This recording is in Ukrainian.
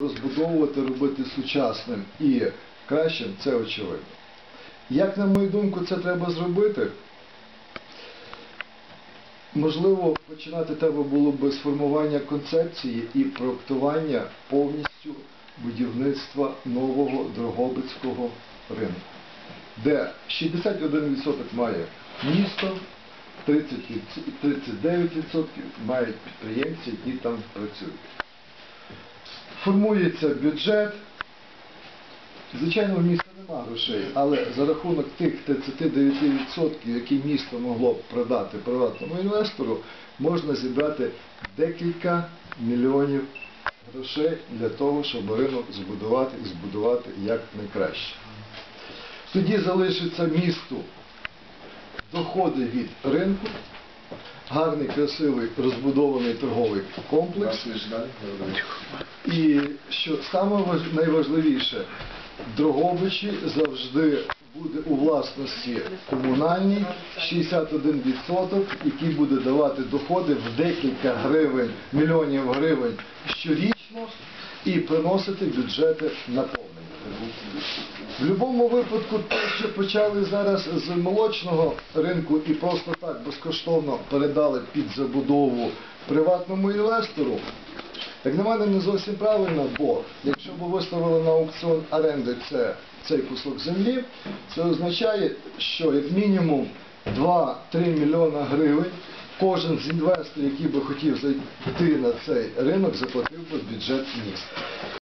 розбудовувати, робити сучасним і кращим, це очевидно. Як, на мою думку, це треба зробити? Можливо, починати треба було би з формування концепції і проектування повністю будівництва нового Дрогобицького ринку, де 61% має місто, 30, 39% мають підприємці, які там працюють. Формується бюджет. Звичайно, в міста нема грошей, але за рахунок тих 39%, які місто могло б продати приватному інвестору, можна зібрати декілька мільйонів грошей для того, щоб ринок збудувати і збудувати як найкраще. Тоді залишиться місту доходи від ринку, гарний, красивий, розбудований торговий комплекс. І що саме найважливіше, Дрогобичі завжди буде у власності комунальній 61%, який буде давати доходи в декілька гривень, мільйонів гривень щорічно і приносити бюджети наповнення. В будь-якому випадку, те, що почали зараз з молочного ринку і просто так безкоштовно передали під забудову приватному інвестору, як на мене, не зовсім правильно, бо якщо б виставили на аукціон оренди це, цей кусок землі, це означає, що як мінімум 2-3 мільйона гривень кожен з інвесторів, який би хотів зайти на цей ринок, заплатив би бюджет міста.